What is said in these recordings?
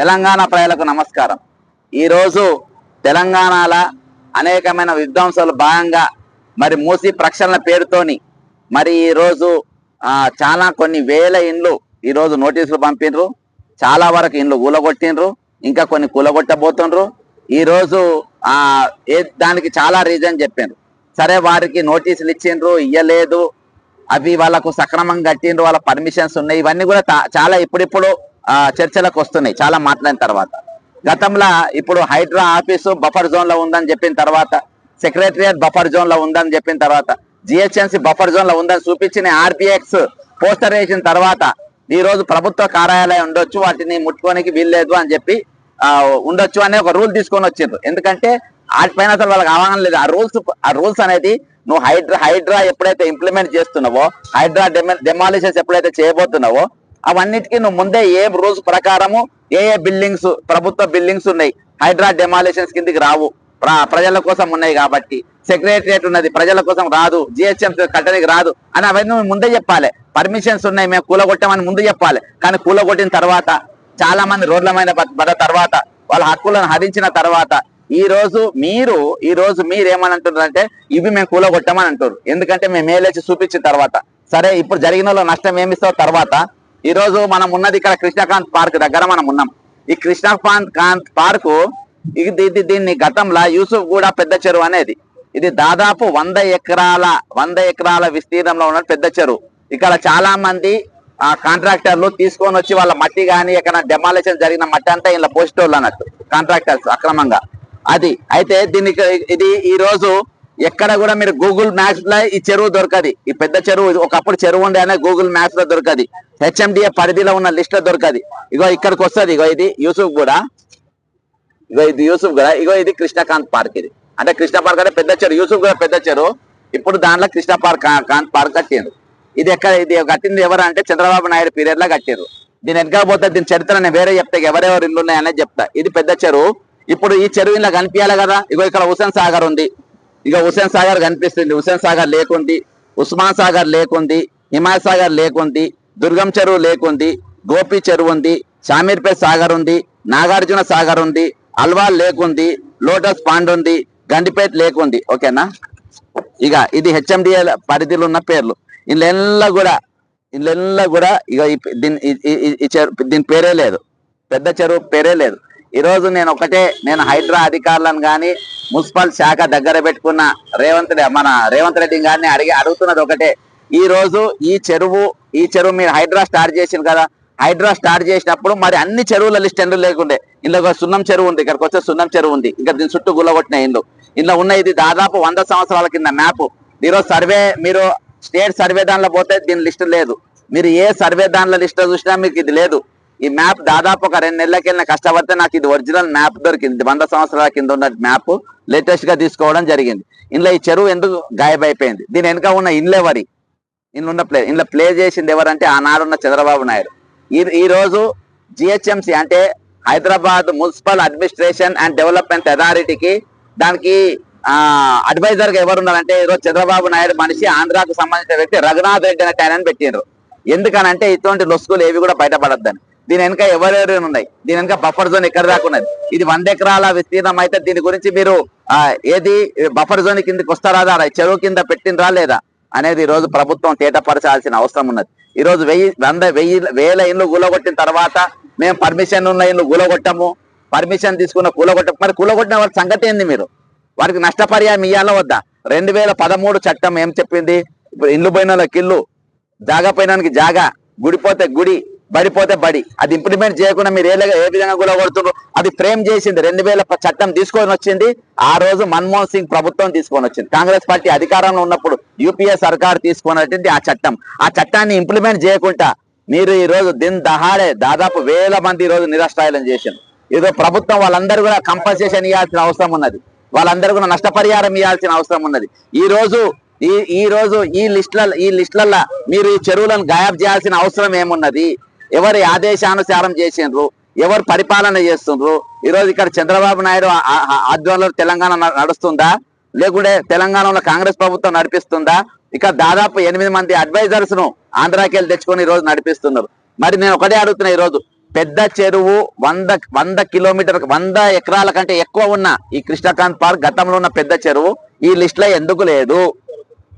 తెలంగాణ ప్రజలకు నమస్కారం. ఈరోజు తెలంగాణల అనేకమైన విధ్వంసాలు భాగంగా మరి మూసి ప్రక్షాళన పేరుతోని మరి ఈరోజు చాలా కొన్ని వేల ఇండ్లు ఈరోజు నోటీసులు పంపిండ్రు చాలా వరకు ఇండ్లు కూలగొట్టిండ్రు ఇంకా కొన్ని కూలగొట్టబోతుండ్రు. ఈరోజు ఏ దానికి చాలా రీజన్ చెప్పిండ్రు సరే వారికి నోటీసులు ఇచ్చిండ్రు ఇయ్యలేదు. అవి వాళ్ళకు సక్రమంగా కట్టిండ్రు వాళ్ళ పర్మిషన్స్ ఉన్నాయి. ఇవన్నీ కూడా చాలా ఇప్పుడిప్పుడు చర్చలకు వస్తున్నాయి. చాలా మాట్లాడిన తర్వాత. గతంలో ఇప్పుడు హైడ్రా ఆఫీసు బఫర్ జోన్లో ఉందని చెప్పిన తర్వాత సెక్రటరియట్ బఫర్ జోన్లో ఉందని చెప్పిన తర్వాత జిహెచ్ఎంసీ బఫర్ జోన్లో ఉందని చూపించిన ఆర్పిఎక్స్ పోస్టర్ వేసిన తర్వాత ఈ రోజు ప్రభుత్వ కార్యాలయం ఉండొచ్చు వాటిని ముట్టుకోనికి వీల్లేదు అని చెప్పి ఉండొచ్చు అనే ఒక రూల్ తీసుకొని వచ్చిండ్రు ఎందుకంటే వాటిపైన అసలు వాళ్ళకి అవగాహన లేదు. ఆ రూల్స్ ఆ రూల్స్ అనేది నువ్వు హైడ్రా హైడ్రా ఎప్పుడైతే ఇంప్లిమెంట్ చేస్తున్నావో హైడ్రా డెమాలిషన్స్ ఎప్పుడైతే చేయబోతున్నావో అవన్నిటికీ నువ్వు ముందే ఏ రూల్స్ ప్రకారము ఏ ఏ బిల్డింగ్స్ ప్రభుత్వ బిల్డింగ్స్ ఉన్నాయి హైడ్రా డెమాలిషన్స్ కిందికి రావు. ప్ర- ప్రజల కోసం ఉన్నాయి కాబట్టి. సెక్రటరియట్ ఉన్నది ప్రజల కోసం రాదు. జిహెచ్ఎం కట్టడానికి రాదు. అని అవన్నీ నువ్వు ముందే చెప్పాలి. పర్మిషన్స్ ఉన్నాయి మేము కూలగొట్టామని ముందు చెప్పాలి. కానీ కూలగొట్టిన తర్వాత చాలా మంది రోడ్ల మీద పడ్డ తర్వాత వాళ్ళ హక్కులను హరించిన తర్వాత ఈ రోజు మీరు ఈ రోజు మీరు ఏమని అంటున్నారంటే ఇవి మేము కూలగొట్టామని అంటారు ఎందుకంటే మేము మేలేసి చూపించిన తర్వాత. సరే ఇప్పుడు జరిగిన నష్టం ఏమిస్తావు తర్వాత? ఈ రోజు మనం ఉన్నది ఇక్కడ కృష్ణకాంత్ పార్క్ దగ్గర మనం ఉన్నాం. ఈ కృష్ణకాంత్ కాంత్ పార్కు ఇది దీన్ని గతంలో యూసుఫ్ కూడా పెద్ద చెరువు అనేది. ఇది దాదాపు వంద ఎకరాల వంద ఎకరాల విస్తీర్ణంలో ఉన్న పెద్ద చెరువు. ఇక్కడ చాలా మంది ఆ కాంట్రాక్టర్లు తీసుకొని వచ్చి వాళ్ళ మట్టి కానీ ఎక్కడ డెమాలేషన్ జరిగిన మట్టి అంతా ఇలా పోస్టోళ్ళు అన్నట్టు కాంట్రాక్టర్స్ అక్రమంగా. అది అయితే దీనికి ఇది ఈ రోజు ఎక్కడ కూడా మీరు గూగుల్ మ్యాప్స్లో ఈ చెరువు దొరకది. ఈ పెద్ద చెరువు ఒకప్పుడు చెరువు ఉండే అనే గూగుల్ మ్యాప్స్లో దొరకది. హెచ్ఎండిఏ పరిధిలో ఉన్న లిస్ట్లో దొరకది. ఇగో ఇక్కడికి వస్తుంది. ఇగో ఇది యూసుఫ్ కూడా. ఇగో ఇది యూసుఫ్ కూడా. ఇగో ఇది కృష్ణకాంత్ పార్క్ ఇది. అంటే కృష్ణ పార్క్ అంటే పెద్ద చెరువు. యూసుఫ్ కూడా పెద్ద చెరువు. ఇప్పుడు దాంట్లో కృష్ణ పార్క్ కాంత్ పార్క్ కట్టిండు ఇది ఎక్కడ? ఇది కట్టింది ఎవరు అంటే చంద్రబాబు నాయుడు పీరియడ్లో కట్టారు దీని వెనక పోతే దీని చరిత్ర నేను వేరే చెప్తా ఎవరెవరు ఇల్లు ఉన్నాయనే చెప్తా. ఇది పెద్ద చెరువు. ఇప్పుడు ఈ చెరువు ఇలా కనిపించాలి కదా. ఇగో ఇక్కడ హుసేన్ సాగర్ ఉంది. ఇక హుసేన్ సాగర్ కనిపిస్తుంది. హుసేన్ సాగర్ లేకుంది ఉస్మాన్ సాగర్ లేకుంది హిమాయత్ సాగర్ లేకుంది దుర్గం చెరువు లేకుంది గోపి చెరువు ఉంది షామీర్పేట్ సాగర్ ఉంది నాగార్జున సాగర్ ఉంది అల్వాల్ లేకుంది లోటస్ పాండ్ ఉంది గండిపేట్ లేకుంది ఓకేనా? ఇక ఇది హెచ్ఎండిఏ పరిధిలో ఉన్న పేర్లు. ఇళ్ళెల్లా కూడా ఇళ్ళెల్లా కూడా ఇక దీని ఈ- దీని పేరే లేదు. పెద్ద చెరువు పేరే లేదు. ఈ రోజు నేను ఒకటే నేను హైడ్రా అధికారులను కానీ మున్సిపల్ శాఖ దగ్గర పెట్టుకున్న రేవంత్ మన రేవంత్ రెడ్డి గారిని అడిగి అడుగుతున్నది ఒకటే. ఈ రోజు ఈ చెరువు ఈ చెరువు మీరు హైడ్రా స్టార్ట్ చేసింది కదా హైడ్రా స్టార్ట్ చేసినప్పుడు మరి అన్ని చెరువుల లిస్ట్ ఎందుకు లేకుండే? ఇందులో ఒక సున్నం చెరువు ఉంది ఇక్కడికి వచ్చే సున్నం చెరువు ఉంది. ఇంకా దీని చుట్టూ గుల్లగొట్టిన ఇండ్లు. ఇందులో ఉన్న ఇది దాదాపు వంద సంవత్సరాల కింద మ్యాప్. ఈరోజు సర్వే మీరు స్టేట్ సర్వే దానిలో పోతే దీని లిస్ట్ లేదు. మీరు ఏ సర్వే దానిలో లిస్ట్ చూసినా మీకు ఇది లేదు. ఈ మ్యాప్ దాదాపు ఒక రెండు నెలలకి వెళ్ళిన కష్టపడితే నాకు ఇది ఒరిజినల్ మ్యాప్ దొరికింది. వంద సంవత్సరాల కింద ఉన్న మ్యాప్ లేటెస్ట్గా తీసుకోవడం జరిగింది. ఇందులో ఈ చెరువు ఎందుకు గాయబైపోయింది దీని వెనుక ఉన్న ఇండ్లు ఎవరి? ఉన్న ప్లే ఇందులో ప్లే చేసింది ఎవరంటే ఆనాడున్న చంద్రబాబు నాయుడు. ఈ ఈ రోజు జిహెచ్ఎంసి అంటే Hyderabad municipal administration and development అథారిటీకి దానికి అడ్వైజర్గా ఎవరున్నారంటే ఈరోజు చంద్రబాబు నాయుడు మనిషి ఆంధ్రాకు సంబంధించిన వ్యక్తి రఘునాథ్ రెడ్డి అనే ఆయన పెట్టిండ్రు. ఎందుకనంటే ఇటువంటి లొసుగులు ఏవి కూడా బయటపడద్దని. దీని వెనక ఎవరెవరు ఉన్నాయి? దీని వెనక బఫర్ జోన్ ఎక్కడ దాకా ఉన్నది? ఇది వంద ఎకరాల విస్తీర్ణం అయితే దీని గురించి మీరు ఏది బఫర్ జోన్ కిందకి వస్తారా చెరువు కింద పెట్టినరా లేదా? అనేది ఈ రోజు ప్రభుత్వం తేటపరచాల్సిన అవసరం ఉన్నది. ఈ రోజు వెయ్యి వంద వెయ్యి వేల ఇండ్లు కూలగొట్టిన తర్వాత మేము పర్మిషన్ ఉన్న ఇండ్లు కూలగొట్టము. పర్మిషన్ తీసుకున్న కూలగొట్ట మరి కూలగొట్టిన వాళ్ళ సంగతి ఏంది మీరు? వారికి నష్టపరిహారం ఇయ్యాలా వద్దా? రెండు వేల పదమూడు చట్టం ఏం చెప్పింది? ఇప్పుడు ఇల్లు పోయిన వాళ్ళకి ఇల్లు జాగా పోయినానికి జాగా గుడిపోతే గుడి బడిపోతే బడి అది ఇంప్లిమెంట్ చేయకుండా మీరు ఏ ఏ విధంగా కూడా కొడుతున్నారు అది ఫ్రేమ్ చేసింది. రెండు వేల చట్టం తీసుకొని వచ్చింది. ఆ రోజు మన్మోహన్ సింగ్ ప్రభుత్వం తీసుకొని వచ్చింది. కాంగ్రెస్ పార్టీ అధికారంలో ఉన్నప్పుడు యూపీఏ సర్కార్ తీసుకున్నటువంటి ఆ చట్టం. ఆ చట్టాన్ని ఇంప్లిమెంట్ చేయకుండా మీరు ఈ రోజు దిన్ దహాడే దాదాపు వేల మంది ఈ రోజు నిరాశ్రాయలం చేసింది ఈరోజు ప్రభుత్వం వాళ్ళందరూ కూడా కంపన్సేషన్ ఇవ్వాల్సిన అవసరం ఉన్నది. వాళ్ళందరూ కూడా నష్టపరిహారం ఇవ్వాల్సిన అవసరం ఉన్నది. ఈ రోజు ఈ ఈ రోజు ఈ లిస్టుల ఈ లిస్టులల్లో మీరు ఈ చెరువులను గాయబ్ చేయాల్సిన అవసరం ఏమున్నది? ఎవరి ఆదేశానుసారం చేసిండ్రు ఎవరు పరిపాలన చేస్తుండ్రు ఈ రోజు ఇక్కడ చంద్రబాబు నాయుడు ఆధ్వర్యంలో తెలంగాణ నడుస్తుందా? లేకుంటే తెలంగాణలో కాంగ్రెస్ ప్రభుత్వం నడిపిస్తుందా? ఇక దాదాపు ఎనిమిది మంది అడ్వైజర్స్ను ఆంధ్రాకి వెళ్ళి తెచ్చుకొని ఈ రోజు నడిపిస్తున్నారు. మరి నేను ఒకటే అడుగుతున్నా ఈ రోజు పెద్ద చెరువు వంద వంద కిలోమీటర్ వంద ఎకరాల కంటే ఎక్కువ ఉన్న ఈ కృష్ణకాంత్ పార్క్ గతంలో ఉన్న పెద్ద చెరువు ఈ లిస్ట్లో ఎందుకు లేదు?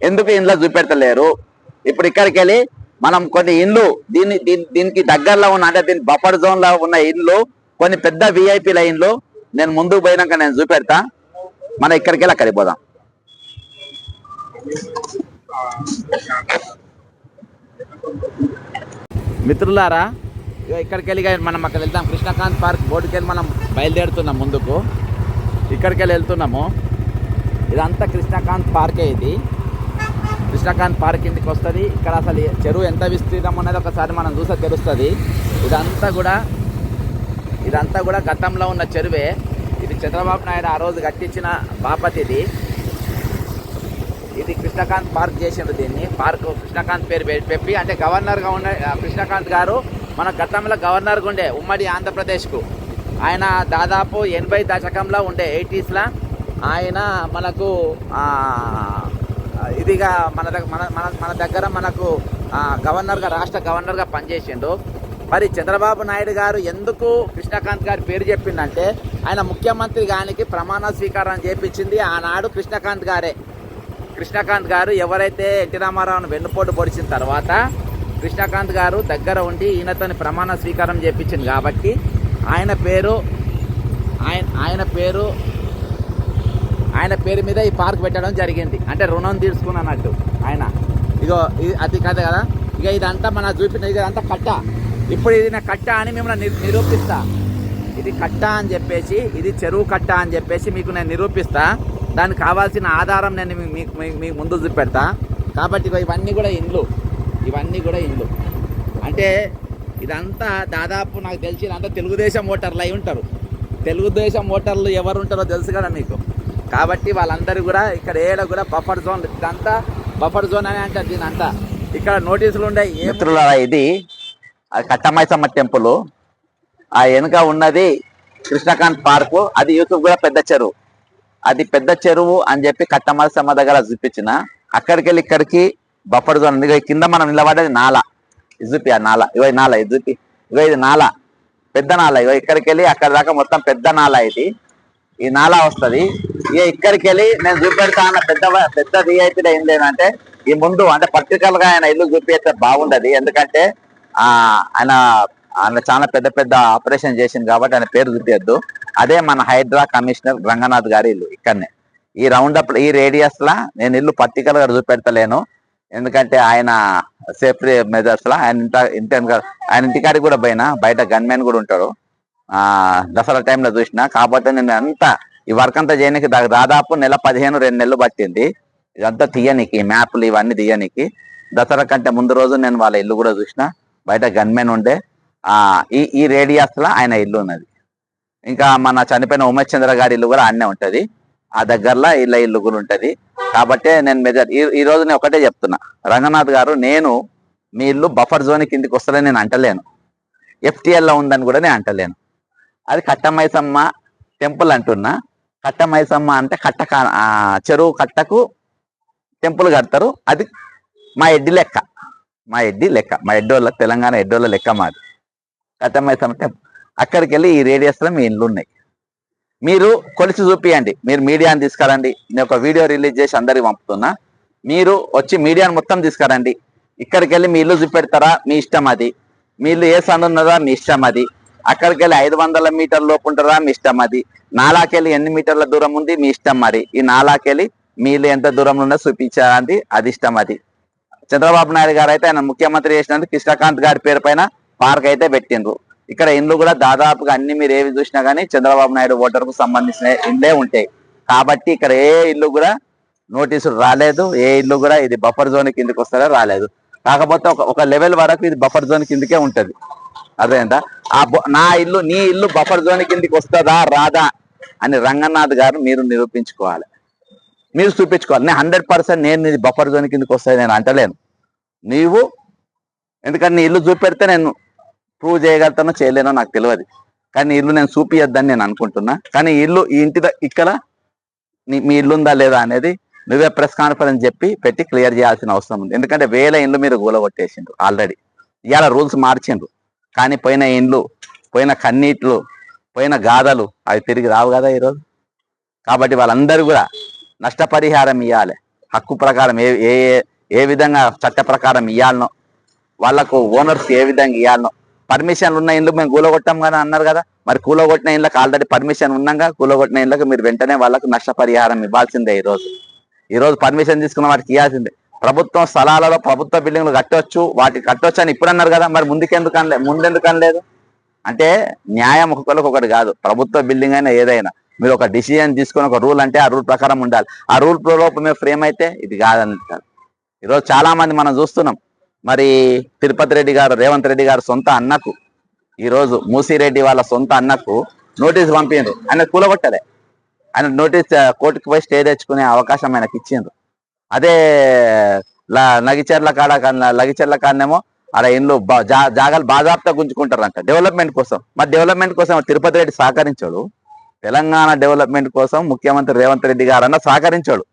ఎందుకు ఇందులో చూపెడతలేరు? ఇప్పుడు ఇక్కడికి వెళ్ళి మనం కొన్ని ఇండ్లు దీన్ని దీనికి దగ్గరలో ఉన్న అంటే దీని బఫర్ జోన్లో ఉన్న ఇండ్లు కొన్ని పెద్ద విఐపి లైన్లు నేను ముందుకు పోయినాక నేను చూపెడతా. మనం ఇక్కడికి వెళ్ళి అక్కడికి పోదాం. మిత్రులారా ఇక్కడికి వెళ్ళి మనం అక్కడ వెళ్తాం కృష్ణకాంత్ పార్క్ బోర్డుకి వెళ్ళి మనం బయలుదేరుతున్నాం ముందుకు. ఇక్కడికి వెళ్ళి వెళ్తున్నాము. ఇదంతా కృష్ణకాంత్ పార్కే ఇది. కృష్ణకాంత్ పార్క్ ఇంటికి వస్తుంది. ఇక్కడ అసలు చెరువు ఎంత విస్తీర్ణం అనేది ఒకసారి మనం చూసా తెలుస్తుంది. ఇదంతా కూడా ఇదంతా కూడా గతంలో ఉన్న చెరువే. ఇది చంద్రబాబు నాయుడు ఆ రోజు కట్టించిన బాపతి ఇది ఇది కృష్ణకాంత్ పార్క్ చేసిండ్రు దీన్ని. పార్క్ కృష్ణకాంత్ పేరు పెట్టి అంటే గవర్నర్గా ఉన్న కృష్ణకాంత్ గారు మన గతంలో గవర్నర్గా ఉండే ఉమ్మడి ఆంధ్రప్రదేశ్కు. ఆయన దాదాపు ఎనభై దశకంలో ఉండే ఎయిటీస్లో ఆయన మనకు ఇదిగా మన దగ్గర మన మన మన దగ్గర మనకు గవర్నర్గా రాష్ట్ర గవర్నర్గా పనిచేసిండు. మరి చంద్రబాబు నాయుడు గారు ఎందుకు కృష్ణకాంత్ గారి పేరు చెప్పిందంటే ఆయన ముఖ్యమంత్రి గానికి ప్రమాణ స్వీకారం చేపించింది ఆనాడు కృష్ణకాంత్ గారే. కృష్ణకాంత్ గారు ఎవరైతే ఎన్టీ రామారావును వెన్నుపోటు పొడిచిన తర్వాత కృష్ణకాంత్ గారు దగ్గర ఉండి ఈయనతోని ప్రమాణ స్వీకారం చేపించింది కాబట్టి ఆయన పేరు ఆయన ఆయన పేరు ఆయన పేరు మీద ఈ పార్క్ పెట్టడం జరిగింది. అంటే రుణం తీర్చుకున్నట్టు ఆయన. ఇగో ఇది అది కథ కదా. ఇక ఇదంతా మన చూపిన ఇదంతా కట్ట. ఇప్పుడు ఇది నా కట్ట అని మిమ్మల్ని నిరూపిస్తా. ఇది కట్ట అని చెప్పేసి ఇది చెరువు కట్ట అని చెప్పేసి మీకు నేను నిరూపిస్తా. దానికి కావాల్సిన ఆధారం నేను మీకు మీకు ముందు చూపెడతా. కాబట్టి ఇవన్నీ కూడా ఇండ్లు. ఇవన్నీ కూడా ఇండ్లు. అంటే ఇదంతా దాదాపు నాకు తెలిసి ఇదంతా తెలుగుదేశం ఓటర్లు అయి ఉంటారు. తెలుగుదేశం ఓటర్లు ఎవరు ఉంటారో తెలుసు కదా మీకు. కాబట్టి వాళ్ళందరూ కూడా ఇక్కడ ఏడ కూడా బఫర్ జోన్ ఇదంతా బఫర్ జోన్ అని అంటారు దీని అంతా ఇక్కడ నోటీసులు ఉండే మిత్రులారా ఇది కట్టమైసమ్మ టెంపుల్. ఆ వెనుక ఉన్నది కృష్ణకాంత్ పార్కు. అది యూసుఫ్ కూడా పెద్ద చెరువు. అది పెద్ద చెరువు అని చెప్పి కట్టమైసమ్మ దగ్గర చూపించిన. అక్కడికి వెళ్ళి ఇక్కడికి బఫర్ జోన్ ఉంది. కింద మనం నిలబడేది నాల. ఇజుపి ఆ నాల. ఇగో నాల ఇది చూపి ఇది నాల. పెద్ద నాల. ఇగో ఇక్కడికి వెళ్ళి అక్కడ దాకా మొత్తం పెద్ద నాల ఇది. ఈ నాలా వస్తది. ఇక ఇక్కడికి వెళ్ళి నేను చూపెడతా అన్న పెద్ద పెద్ద రియాయితీలో ఏం లేదంటే ఈ ముందు అంటే పర్టికులర్గా ఆయన ఇల్లు చూపిస్తే బాగుండదు. ఎందుకంటే ఆ ఆయన ఆయన చాలా పెద్ద పెద్ద ఆపరేషన్ చేసింది కాబట్టి ఆయన పేరు చూపించద్దు అదే మన హైడ్రా కమిషనర్ రంగనాథ్ గారి ఇల్లు ఇక్కడనే. ఈ రౌండ్ అప్ ఈ రేడియస్ లా నేను ఇల్లు పర్టికులర్గా చూపెడతలేను. ఎందుకంటే ఆయన సేఫ్టీ మెజర్స్ లా ఆయన ఇంత ఇంత ఆయన ఇంటికాడికి కూడా పోయినా బయట గన్మెన్ కూడా ఉంటాడు. ఆ దసరా టైంలో చూసిన కాబట్టి నేను అంతా ఈ వర్క్ అంతా చేయడానికి దా- దాదాపు నెల పదిహేను రెండు నెలలు పట్టింది. ఇదంతా తీయనికి మ్యాప్లు ఇవన్నీ తీయనికి. దసరా కంటే ముందు రోజు నేను వాళ్ళ ఇల్లు కూడా చూసిన. బయట గన్మెన్ ఉండే. ఆ ఈ ఈ రేడియస్లో ఆయన ఇల్లు ఉన్నది. ఇంకా మన చనిపోయిన ఉమేష్ చంద్ర గారి ఇల్లు కూడా అన్నే ఉంటుంది. ఆ దగ్గరలో ఇళ్ళ ఇల్లు కూడా ఉంటుంది. కాబట్టి నేను మెజర్ ఈ ఈ రోజు నేను ఒకటే చెప్తున్నా. రంగనాథ్ గారు నేను మీ ఇల్లు బఫర్ జోన్ కిందికి వస్తారని నేను అంటలేను. ఎఫ్టీఎల్లో ఉందని కూడా నేను అంటలేను. అది కట్టమైసమ్మ టెంపుల్ అంటున్నా. కట్టమైసమ్మ అంటే కట్ట చెరువు కట్టకు టెంపుల్ కడతారు. అది మా ఎడ్డి లెక్క. మా ఎడ్డి లెక్క. మా ఎడ్డోళ్ళ తెలంగాణ ఎడ్డోళ్ళ లెక్క మాది. కట్టమైసమ్మ టెంపుల్ అక్కడికి వెళ్ళి ఈ రేడియస్లో మీ ఇండ్లు ఉన్నాయి. మీరు కొలిసి చూపియండి. మీరు మీడియాని తీసుకురండి. నేను ఒక వీడియో రిలీజ్ చేసి అందరికి పంపుతున్నా. మీరు వచ్చి మీడియాని మొత్తం తీసుకురండి. ఇక్కడికి వెళ్ళి మీ ఇల్లు చూపెడతారా? మీ ఇష్టం అది. మీ ఇల్లు ఏ సందు ఉన్నదా మీ ఇష్టం అది. అక్కడికి వెళ్ళి ఐదు వందల మీటర్ల లోపు ఉంటారా మీ ఇష్టం అది. నాలాకెళ్ళి ఎన్ని మీటర్ల దూరం ఉంది? మీ ఇష్టం మరి. ఈ నాలాకెళ్ళి మీరు ఎంత దూరంలో ఉన్నదో చూపించాలి అది. ఇష్టం అది. చంద్రబాబు నాయుడు గారు అయితే ఆయన ముఖ్యమంత్రి చేసినందుకు కృష్ణకాంత్ గారి పేరు పైన పార్క్ అయితే పెట్టిండ్రు. ఇక్కడ ఇండ్లు కూడా దాదాపుగా అన్ని మీరు ఏవి చూసినా గానీ చంద్రబాబు నాయుడు ఓటర్కు సంబంధించిన ఇండ్లే ఉంటాయి. కాబట్టి ఇక్కడ ఏ ఇల్లు కూడా నోటీసులు రాలేదు. ఏ ఇల్లు కూడా ఇది బఫర్ జోన్ కిందకి వస్తారో? రాలేదు. కాకపోతే ఒక ఒక లెవెల్ వరకు ఇది బఫర్ జోన్ కిందకే ఉంటది. అదేంట ఆ బొ- నా ఇల్లు నీ ఇల్లు బఫర్ జోన్ కిందకి వస్తుందా రాదా అని రంగనాథ్ గారు మీరు నిరూపించుకోవాలి. మీరు చూపించుకోవాలి. నేను హండ్రెడ్ పర్సెంట్ నేను ఇది బఫర్ జోన్ కిందకి వస్తాయి నేను అంటలేను. నీవు ఎందుకంటే నీ ఇల్లు చూపెడితే నేను ప్రూవ్ చేయగలుగుతానో చేయలేనో నాకు తెలియదు. కానీ ఇల్లు నేను చూపియొద్దని నేను అనుకుంటున్నా. కానీ ఇల్లు ఈ ఇంటి ఇక్కడ మీ ఇల్లు ఉందా లేదా అనేది నువ్వే ప్రెస్ కాన్ఫరెన్స్ చెప్పి పెట్టి క్లియర్ చేయాల్సిన అవసరం ఉంది. ఎందుకంటే వేల ఇండ్లు మీరు గూలగొట్టేసిండ్రు ఆల్రెడీ ఇవాళ రూల్స్ మార్చిండ్రు. కానీ పోయిన ఇండ్లు పోయిన కన్నీట్లు పోయిన గాథలు అవి తిరిగి రావు కదా ఈరోజు. కాబట్టి వాళ్ళందరూ కూడా నష్టపరిహారం ఇవ్వాలి హక్కు ప్రకారం ఏ ఏ ఏ- విధంగా చట్ట ప్రకారం ఇవ్వాలనో వాళ్ళకు ఓనర్స్ ఏ విధంగా ఇవ్వాలనో పర్మిషన్లు ఉన్న ఇండ్లు మేము కూలగొట్టాం కదా అన్నారు కదా. మరి కూలగొట్టిన ఇండ్లకు ఆల్రెడీ పర్మిషన్ ఉన్నాగా కూలగొట్టిన ఇండ్లకు మీరు వెంటనే వాళ్ళకు నష్టపరిహారం ఇవ్వాల్సిందే ఈరోజు. ఈరోజు పర్మిషన్ తీసుకున్న వాటికి ఇవ్వాల్సిందే. ప్రభుత్వం స్థలాలలో ప్రభుత్వ బిల్డింగ్లు కట్టొచ్చు వాటికి కట్టొచ్చు అని ఇప్పుడు అన్నారు కదా మరి ముందుకెందుకు అనలే ముందెందుకు అనలేదు? అంటే న్యాయం ఒక్కొక్కరికి ఒకటి కాదు ప్రభుత్వ బిల్డింగ్ అయినా ఏదైనా. మీరు ఒక డిసిజన్ తీసుకొని ఒక రూల్ అంటే ఆ రూల్ ప్రకారం ఉండాలి. ఆ రూల్ లోపు ఫ్రేమ్ అయితే ఇది కాదంటారు. ఈరోజు చాలా మంది మనం చూస్తున్నాం. మరి తిరుపతి రెడ్డి గారు రేవంత్ రెడ్డి గారు సొంత అన్నకు ఈరోజు మూసిరెడ్డి వాళ్ళ సొంత అన్నకు నోటీస్ పంపిండ్రు. ఆయన కూలగొట్టలే. ఆయన నోటీస్ కోర్టుకు పోయి స్టే తెచ్చుకునే అవకాశం ఆయనకి ఇచ్చిండ్రు అదే ల- లగిచెర్ల కాడ కన్నా- లగిచెర్ల కాడనేమో అలా ఇండ్లు జాగాలు బాజాప్తా గుంజుకుంటారంట. డెవలప్మెంట్ కోసం. మరి డెవలప్మెంట్ కోసం తిరుపతి రెడ్డి సహకరించాడు. తెలంగాణ డెవలప్మెంట్ కోసం ముఖ్యమంత్రి రేవంత్ రెడ్డి గారు అన్న సహకరించాడు.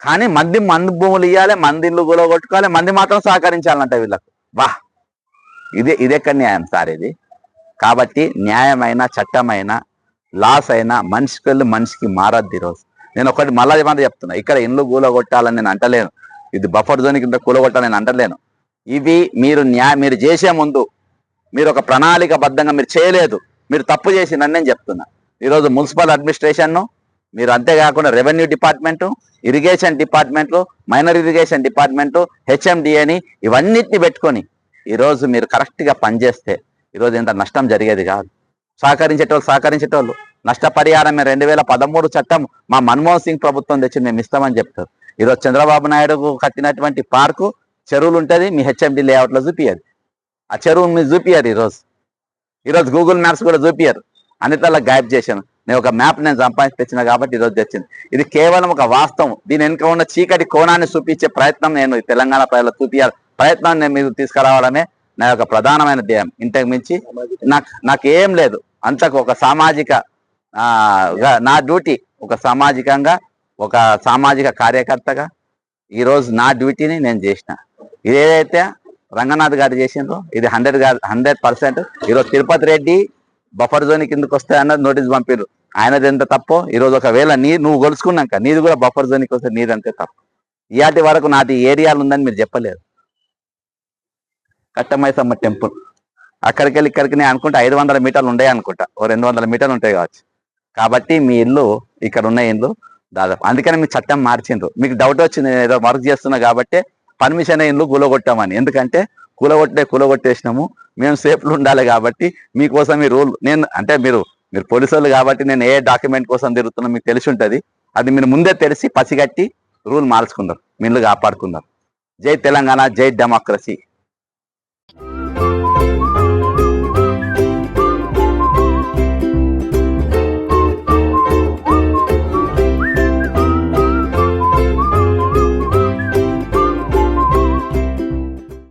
కానీ మంది మంది భూములు ఇవ్వాలి మంది ఇల్లు కొట్టుకోవాలి మంది మాత్రం సహకరించాలంట వీళ్ళకు. వా ఇదే ఇదెక్కడ న్యాయం సార్ ఇది? కాబట్టి న్యాయమైన చట్టమైన లాస్ అయినా మనిషికి వెళ్ళి మనిషికి మారద్ది ఈరోజు. నేను ఒకటి మళ్ళీ మాట చెప్తున్నా. ఇక్కడ ఇల్లు కూలగొట్టాలని నేను అంటలేను. ఇది బఫర్ జోన్ కింద కూలగొట్టాలని నేను అంటలేను. ఇవి మీరు న్యాయ మీరు చేసే ముందు మీరు ఒక ప్రణాళిక బద్ధంగా మీరు చేయలేదు. మీరు తప్పు చేసిందని నేను చెప్తున్నా. ఈరోజు మున్సిపల్ అడ్మినిస్ట్రేషన్ను మీరు అంతేకాకుండా రెవెన్యూ డిపార్ట్మెంటు ఇరిగేషన్ డిపార్ట్మెంట్లు మైనర్ ఇరిగేషన్ డిపార్ట్మెంటు హెచ్ఎండిఏని ఇవన్నిటిని పెట్టుకొని ఈరోజు మీరు కరెక్ట్గా పనిచేస్తే ఈరోజు ఇంత నష్టం జరిగేది కాదు. సహకరించేటోళ్ళు సహకరించేటోళ్ళు. నష్టపరిహారం రెండు వేల పదమూడు చట్టం మా మన్మోహన్ సింగ్ ప్రభుత్వం తెచ్చి మేము ఇస్తామని చెప్తారు. ఈరోజు చంద్రబాబు నాయుడుకు కట్టినటువంటి పార్కు చెరువులు ఉంటుంది మీ హెచ్ఎండి లేఅవుట్లో చూపియదు ఆ చెరువు మీరు చూపియారు ఈరోజు. ఈరోజు గూగుల్ మ్యాప్స్ కూడా చూపియారు అన్నిట్లలో గాయబ్ చేశాను. నేను ఒక మ్యాప్ నేను సంపాదించి తెచ్చిన కాబట్టి ఈరోజు తెచ్చింది. ఇది కేవలం ఒక వాస్తవం. దీని వెనుక ఉన్న చీకటి కోణాన్ని చూపించే ప్రయత్నం నేను తెలంగాణ ప్రజలకు చూపించాలి ప్రయత్నం నేను మీరు తీసుకురావడమే నా యొక్క ప్రధానమైన ధ్యేయం. ఇంతకు మించి నాకు నాకు ఏం లేదు. అంతకు ఒక సామాజిక నా డ్యూటీ ఒక సామాజికంగా ఒక సామాజిక కార్యకర్తగా ఈరోజు నా డ్యూటీని నేను చేసిన. ఇది ఏదైతే రంగనాథ్ గారు చేసిండ్రో ఇది హండ్రెడ్ హండ్రెడ్ పర్సెంట్. ఈరోజు తిరుపతి రెడ్డి బఫర్ జోన్ కిందకి వస్తాయి అన్నది నోటీస్ పంపిర్రు. ఆయనది ఎంత తప్పో ఈరోజు ఒకవేళ నీ నువ్వు గొలుచుకున్నాక నీది కూడా బఫర్ జోన్కి వస్తే నీది అంతే తప్పు. ఇయాటి వరకు నాది ఏరియాలు ఉందని మీరు చెప్పలేదు కట్టమైసమ్మ టెంపుల్. అక్కడికి వెళ్ళి ఇక్కడికి నేను అనుకుంటా ఐదు వందల మీటర్లు ఉండే అనుకుంటా. ఓ రెండు వందల మీటర్లు ఉంటాయి కావచ్చు. కాబట్టి మీ ఇల్లు ఇక్కడ ఉన్న ఇల్లు దాదాపు. అందుకని మీ చట్టం మార్చిండ్రు. మీకు డౌట్ వచ్చింది నేను ఏదో వర్క్ చేస్తున్నా కాబట్టి పర్మిషన్ ఇల్లు కూలగొట్టామని. ఎందుకంటే కూలగొట్టే కూలగొట్టేసినాము. మేము సేఫ్లు ఉండాలి కాబట్టి మీకోసం ఈ రూల్ నేను అంటే మీరు మీరు పోలీసు వాళ్ళు కాబట్టి నేను ఏ డాక్యుమెంట్ కోసం తిరుగుతున్నా మీకు తెలిసి ఉంటుంది. అది మీరు ముందే తెలిసి పసిగట్టి రూల్ మార్చుకుందాం. మీ ఇల్లు కాపాడుకుందాం. జై తెలంగాణ జై డెమోక్రసీ